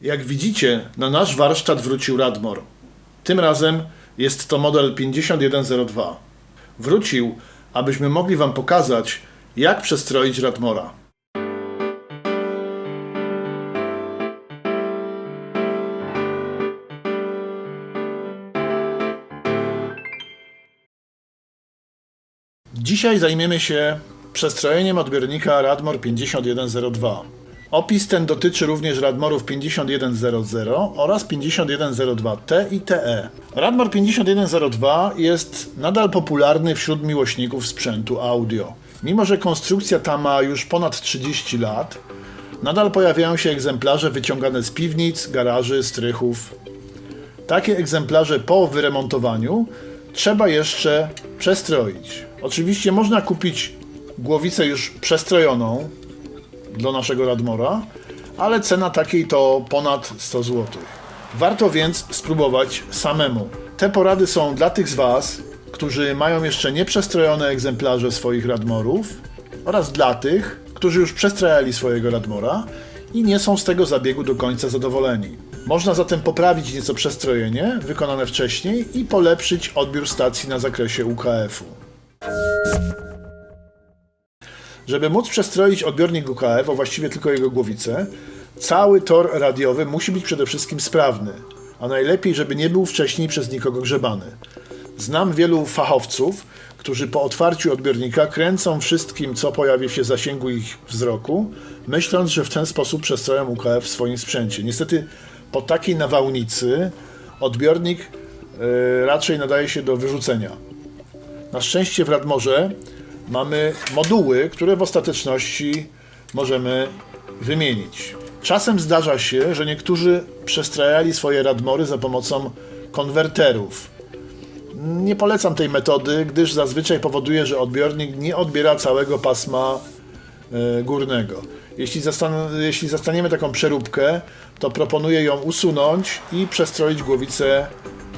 Jak widzicie, na nasz warsztat wrócił Radmor. Tym razem jest to model 5102. Wrócił, abyśmy mogli Wam pokazać, jak przestroić Radmora. Dzisiaj zajmiemy się przestrojeniem odbiornika Radmor 5102. Opis ten dotyczy również Radmorów 5100 oraz 5102T i TE. Radmor 5102 jest nadal popularny wśród miłośników sprzętu audio. Mimo, że konstrukcja ta ma już ponad 30 lat, nadal pojawiają się egzemplarze wyciągane z piwnic, garaży, strychów, takie egzemplarze po wyremontowaniu trzeba jeszcze przestroić. Oczywiście można kupić głowicę już przestrojoną dla naszego Radmora, ale cena takiej to ponad 100 zł. Warto więc spróbować samemu. Te porady są dla tych z Was, którzy mają jeszcze nieprzestrojone egzemplarze swoich Radmorów oraz dla tych, którzy już przestrajali swojego Radmora i nie są z tego zabiegu do końca zadowoleni. Można zatem poprawić nieco przestrojenie wykonane wcześniej i polepszyć odbiór stacji na zakresie UKF-u. Żeby móc przestroić odbiornik UKF, a właściwie tylko jego głowicę, cały tor radiowy musi być przede wszystkim sprawny, a najlepiej, żeby nie był wcześniej przez nikogo grzebany. Znam wielu fachowców, którzy po otwarciu odbiornika kręcą wszystkim, co pojawi się w zasięgu ich wzroku, myśląc, że w ten sposób przestroją UKF w swoim sprzęcie. Niestety po takiej nawałnicy odbiornik yy, raczej nadaje się do wyrzucenia. Na szczęście w Radmorze mamy moduły, które w ostateczności możemy wymienić. Czasem zdarza się, że niektórzy przestrajali swoje Radmory za pomocą konwerterów. Nie polecam tej metody, gdyż zazwyczaj powoduje, że odbiornik nie odbiera całego pasma e, górnego. Jeśli, zastan- jeśli zastaniemy taką przeróbkę, to proponuję ją usunąć i przestroić głowicę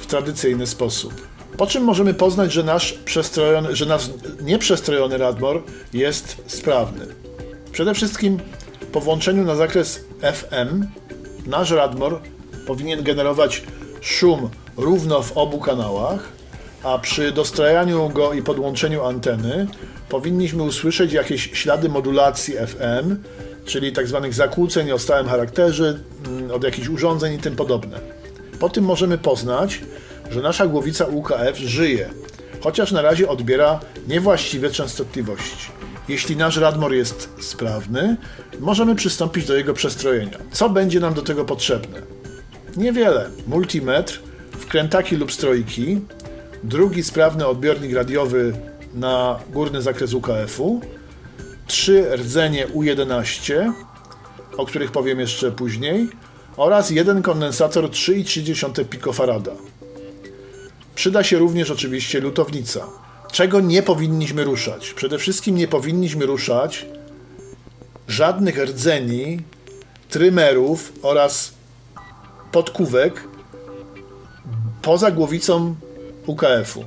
w tradycyjny sposób. Po czym możemy poznać, że nasz, przestrojony, że nasz nieprzestrojony Radmor jest sprawny? Przede wszystkim po włączeniu na zakres FM nasz Radmor powinien generować szum równo w obu kanałach, a przy dostrajaniu go i podłączeniu anteny powinniśmy usłyszeć jakieś ślady modulacji FM, czyli tak zwanych zakłóceń o stałym charakterze, mm, od jakichś urządzeń i tym podobne. Po tym możemy poznać, że nasza głowica UKF żyje, chociaż na razie odbiera niewłaściwe częstotliwości. Jeśli nasz Radmor jest sprawny, możemy przystąpić do jego przestrojenia. Co będzie nam do tego potrzebne? Niewiele. Multimetr, wkrętaki lub strojki, drugi sprawny odbiornik radiowy na górny zakres UKF-u, trzy rdzenie U11, o których powiem jeszcze później, oraz jeden kondensator 3,3 pikofarada. Przyda się również oczywiście lutownica. Czego nie powinniśmy ruszać? Przede wszystkim nie powinniśmy ruszać żadnych rdzeni, trymerów oraz podkówek poza głowicą UKF-u.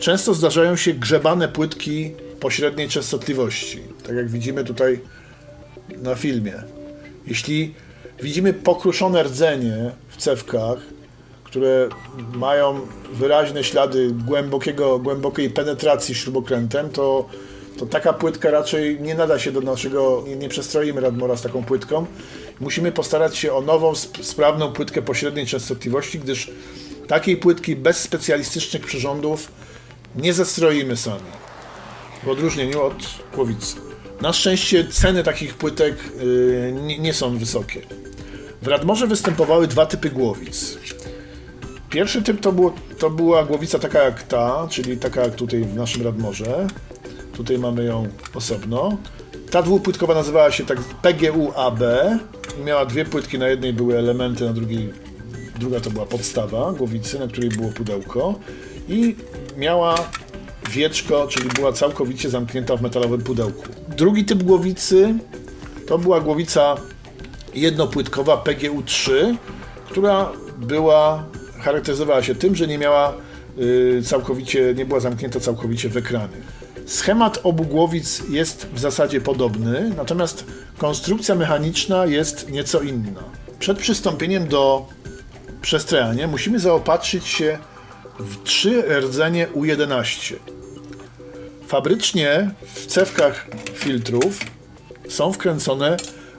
Często zdarzają się grzebane płytki pośredniej częstotliwości, tak jak widzimy tutaj na filmie. Jeśli widzimy pokruszone rdzenie w cewkach, które mają wyraźne ślady głębokiego, głębokiej penetracji śrubokrętem, to, to taka płytka raczej nie nada się do naszego, nie, nie przestroimy Radmora z taką płytką. Musimy postarać się o nową, sp- sprawną płytkę pośredniej częstotliwości, gdyż takiej płytki bez specjalistycznych przyrządów nie zestroimy sami. W odróżnieniu od głowicy. Na szczęście ceny takich płytek yy, nie, nie są wysokie. W Radmorze występowały dwa typy głowic. Pierwszy typ to, było, to była głowica taka jak ta, czyli taka jak tutaj w naszym Radmorze. Tutaj mamy ją osobno. Ta dwupłytkowa nazywała się tak PGU-AB miała dwie płytki, na jednej były elementy, na drugiej druga to była podstawa głowicy, na której było pudełko i miała wieczko, czyli była całkowicie zamknięta w metalowym pudełku. Drugi typ głowicy to była głowica jednopłytkowa PGU-3, która była, charakteryzowała się tym, że nie miała y, całkowicie, nie była zamknięta całkowicie w ekranie. Schemat obu głowic jest w zasadzie podobny, natomiast konstrukcja mechaniczna jest nieco inna. Przed przystąpieniem do przestrajania musimy zaopatrzyć się w trzy rdzenie U11. Fabrycznie w cewkach filtrów są wkręcone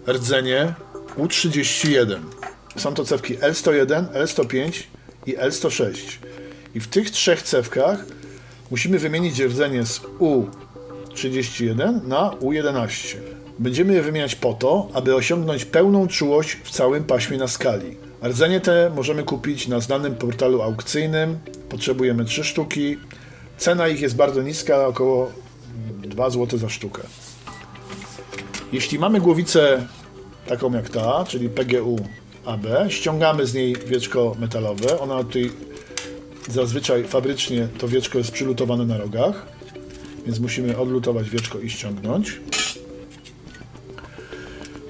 rdzenie U31. Są to cewki L101, L105 i L106. I w tych trzech cewkach musimy wymienić rdzenie z U31 na U11. Będziemy je wymieniać po to, aby osiągnąć pełną czułość w całym paśmie na skali. Rdzenie te możemy kupić na znanym portalu aukcyjnym. Potrzebujemy 3 sztuki. Cena ich jest bardzo niska, około 2 zł za sztukę. Jeśli mamy głowicę taką jak ta, czyli PGU AB, ściągamy z niej wieczko metalowe. Ona tutaj zazwyczaj fabrycznie to wieczko jest przylutowane na rogach, więc musimy odlutować wieczko i ściągnąć.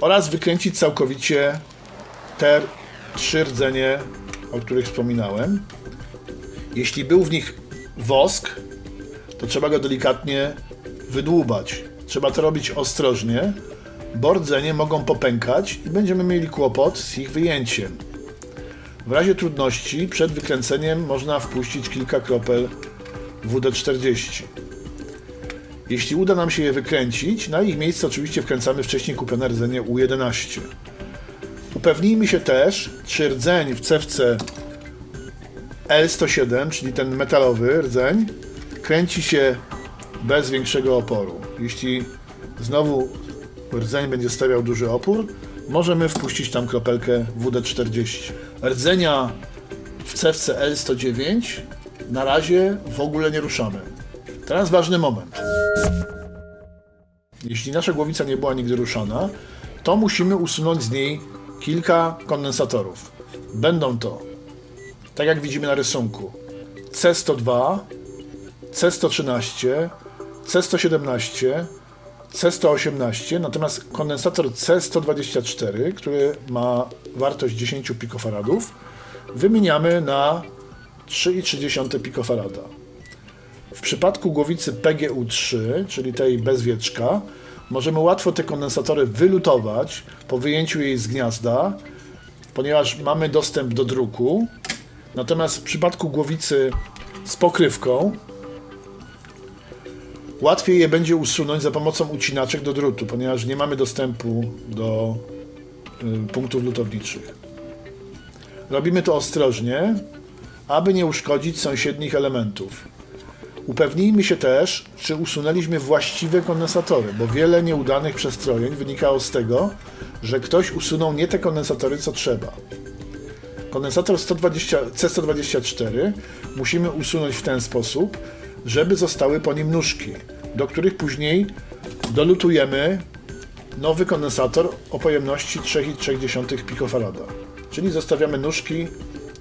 Oraz wykręcić całkowicie te trzy rdzenie, o których wspominałem. Jeśli był w nich wosk, to trzeba go delikatnie wydłubać. Trzeba to robić ostrożnie, bo rdzenie mogą popękać i będziemy mieli kłopot z ich wyjęciem. W razie trudności przed wykręceniem można wpuścić kilka kropel WD-40. Jeśli uda nam się je wykręcić, na ich miejsce oczywiście wkręcamy wcześniej kupione rdzenie U11. Upewnijmy się też, czy rdzeń w cewce L107, czyli ten metalowy rdzeń, kręci się bez większego oporu. Jeśli znowu rdzeń będzie stawiał duży opór, możemy wpuścić tam kropelkę WD-40. Rdzenia w cewce L109 na razie w ogóle nie ruszamy. Teraz ważny moment. Jeśli nasza głowica nie była nigdy ruszana, to musimy usunąć z niej kilka kondensatorów. Będą to, tak jak widzimy na rysunku, C102, C113, C117, C118, natomiast kondensator C124, który ma wartość 10 pikofaradów, wymieniamy na 3,3 pikofarada. W przypadku głowicy PGU3, czyli tej bez wieczka, możemy łatwo te kondensatory wylutować po wyjęciu jej z gniazda, ponieważ mamy dostęp do druku. Natomiast w przypadku głowicy z pokrywką łatwiej je będzie usunąć za pomocą ucinaczek do drutu, ponieważ nie mamy dostępu do y, punktów lutowniczych. Robimy to ostrożnie, aby nie uszkodzić sąsiednich elementów. Upewnijmy się też, czy usunęliśmy właściwe kondensatory, bo wiele nieudanych przestrojeń wynikało z tego, że ktoś usunął nie te kondensatory, co trzeba. Kondensator 120, C124 musimy usunąć w ten sposób, żeby zostały po nim nóżki, do których później dolutujemy nowy kondensator o pojemności 3,3 pikofarada. Czyli zostawiamy nóżki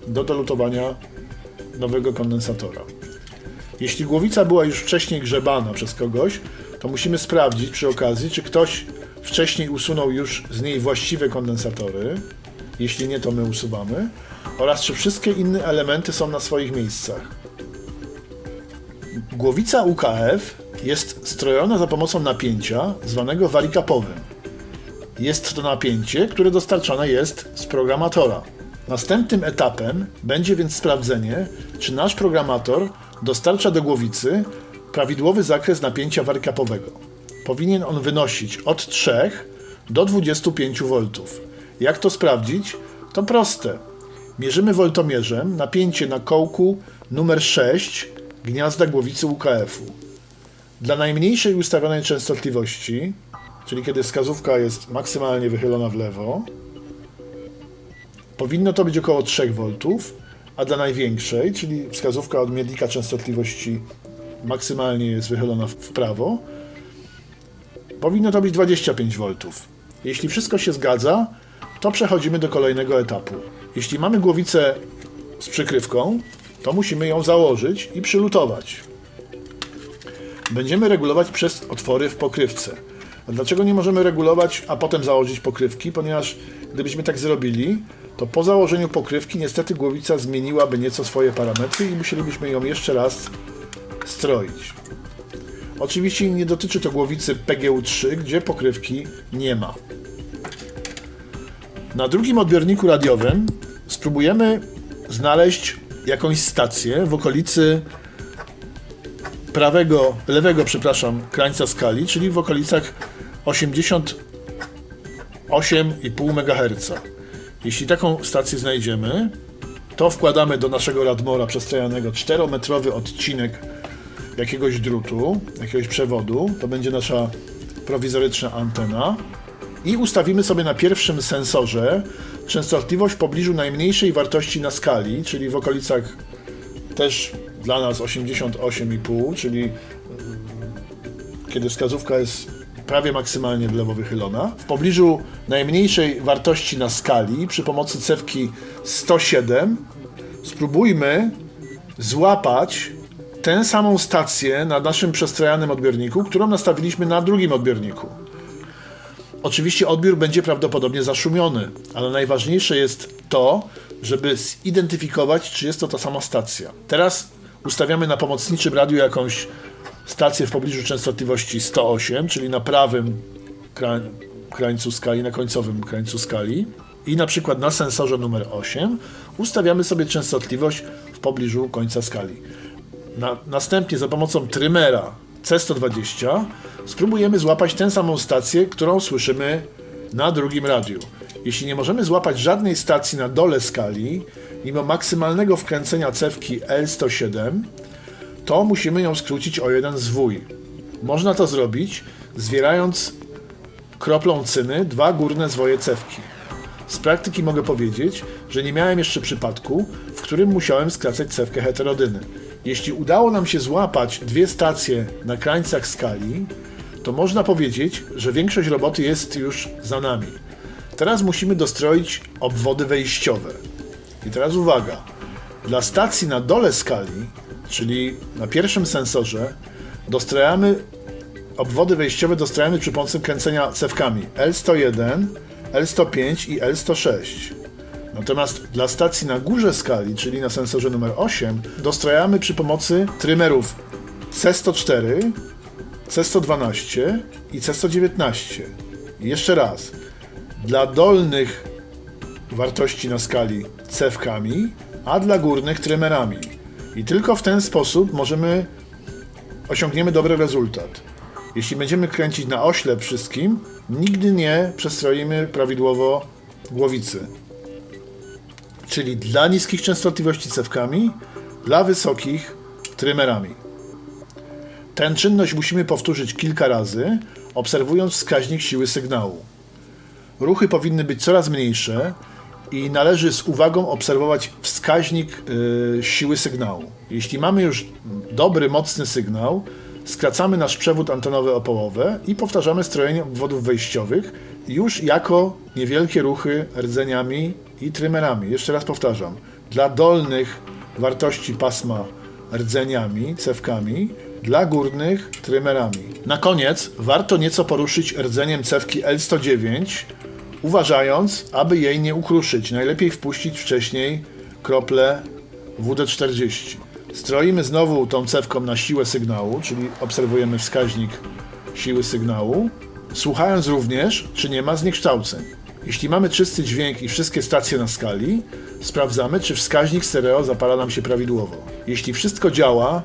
do dolutowania nowego kondensatora. Jeśli głowica była już wcześniej grzebana przez kogoś, to musimy sprawdzić przy okazji, czy ktoś wcześniej usunął już z niej właściwe kondensatory. Jeśli nie, to my usuwamy. Oraz czy wszystkie inne elementy są na swoich miejscach. Głowica UKF jest strojona za pomocą napięcia zwanego warikapowym. Jest to napięcie, które dostarczane jest z programatora. Następnym etapem będzie więc sprawdzenie, czy nasz programator dostarcza do głowicy prawidłowy zakres napięcia warikapowego. Powinien on wynosić od 3 do 25 V. Jak to sprawdzić? To proste. Mierzymy woltomierzem napięcie na kołku numer 6 gniazda głowicy UKF-u. Dla najmniejszej ustawionej częstotliwości, czyli kiedy wskazówka jest maksymalnie wychylona w lewo, powinno to być około 3 V, a dla największej, czyli wskazówka od miernika częstotliwości maksymalnie jest wychylona w prawo, powinno to być 25 V. Jeśli wszystko się zgadza, to przechodzimy do kolejnego etapu. Jeśli mamy głowicę z przykrywką, to musimy ją założyć i przylutować. Będziemy regulować przez otwory w pokrywce. A dlaczego nie możemy regulować, a potem założyć pokrywki? Ponieważ gdybyśmy tak zrobili, to po założeniu pokrywki niestety głowica zmieniłaby nieco swoje parametry i musielibyśmy ją jeszcze raz stroić. Oczywiście nie dotyczy to głowicy PGU3, gdzie pokrywki nie ma. Na drugim odbiorniku radiowym spróbujemy znaleźć jakąś stację w okolicy prawego, lewego, przepraszam, krańca skali, czyli w okolicach 88,5 MHz. Jeśli taką stację znajdziemy, to wkładamy do naszego radmora przestrojanego 4-metrowy odcinek jakiegoś drutu, jakiegoś przewodu. To będzie nasza prowizoryczna antena. I ustawimy sobie na pierwszym sensorze częstotliwość w pobliżu najmniejszej wartości na skali, czyli w okolicach też dla nas 88,5, czyli mm, kiedy wskazówka jest prawie maksymalnie w lewo wychylona. W pobliżu najmniejszej wartości na skali przy pomocy cewki 107 spróbujmy złapać tę samą stację na naszym przestrojanym odbiorniku, którą nastawiliśmy na drugim odbiorniku. Oczywiście odbiór będzie prawdopodobnie zaszumiony, ale najważniejsze jest to, żeby zidentyfikować, czy jest to ta sama stacja. Teraz ustawiamy na pomocniczym radiu jakąś stację w pobliżu częstotliwości 108, czyli na prawym krań, krańcu skali, na końcowym krańcu skali. I na przykład na sensorze numer 8 ustawiamy sobie częstotliwość w pobliżu końca skali. Na, następnie za pomocą trymera C120 spróbujemy złapać tę samą stację, którą słyszymy na drugim radiu. Jeśli nie możemy złapać żadnej stacji na dole skali, mimo maksymalnego wkręcenia cewki L107, to musimy ją skrócić o jeden zwój. Można to zrobić zwierając kroplą cyny dwa górne zwoje cewki. Z praktyki mogę powiedzieć, że nie miałem jeszcze przypadku, w którym musiałem skracać cewkę heterodyny. Jeśli udało nam się złapać dwie stacje na krańcach skali, to można powiedzieć, że większość roboty jest już za nami. Teraz musimy dostroić obwody wejściowe. I teraz uwaga. Dla stacji na dole skali, czyli na pierwszym sensorze, dostrajamy obwody wejściowe dostrajamy przy pomocy kręcenia cewkami L101, L105 i L106. Natomiast dla stacji na górze skali, czyli na sensorze numer 8, dostrajamy przy pomocy trymerów C104, C112 i C119. I jeszcze raz. Dla dolnych wartości na skali cewkami, a dla górnych trymerami. I tylko w ten sposób możemy osiągniemy dobry rezultat. Jeśli będziemy kręcić na oślep wszystkim, nigdy nie przestroimy prawidłowo głowicy. Czyli dla niskich częstotliwości cewkami, dla wysokich trymerami. Tę czynność musimy powtórzyć kilka razy, obserwując wskaźnik siły sygnału. Ruchy powinny być coraz mniejsze i należy z uwagą obserwować wskaźnik y, siły sygnału. Jeśli mamy już dobry, mocny sygnał, skracamy nasz przewód antenowy o połowę i powtarzamy strojenie obwodów wejściowych już jako niewielkie ruchy rdzeniami i trymerami. Jeszcze raz powtarzam. Dla dolnych wartości pasma rdzeniami, cewkami, dla górnych trymerami. Na koniec warto nieco poruszyć rdzeniem cewki L109, uważając, aby jej nie ukruszyć. Najlepiej wpuścić wcześniej krople WD-40. Stroimy znowu tą cewką na siłę sygnału, czyli obserwujemy wskaźnik siły sygnału, słuchając również, czy nie ma zniekształceń. Jeśli mamy czysty dźwięk i wszystkie stacje na skali, sprawdzamy, czy wskaźnik stereo zapala nam się prawidłowo. Jeśli wszystko działa,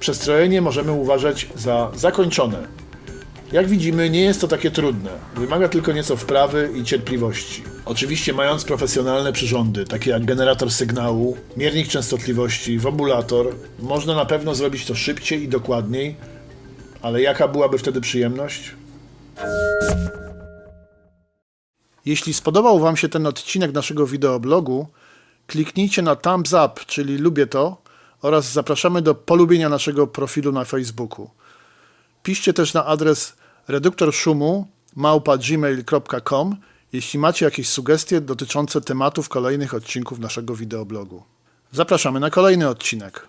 przestrojenie możemy uważać za zakończone. Jak widzimy, nie jest to takie trudne. Wymaga tylko nieco wprawy i cierpliwości. Oczywiście mając profesjonalne przyrządy, takie jak generator sygnału, miernik częstotliwości, wobulator, można na pewno zrobić to szybciej i dokładniej, ale jaka byłaby wtedy przyjemność? Jeśli spodobał Wam się ten odcinek naszego wideoblogu, kliknijcie na thumbs up, czyli lubię to, oraz zapraszamy do polubienia naszego profilu na Facebooku. Piszcie też na adres reduktor szumu małpa.gmail.com, jeśli macie jakieś sugestie dotyczące tematów kolejnych odcinków naszego wideoblogu. Zapraszamy na kolejny odcinek.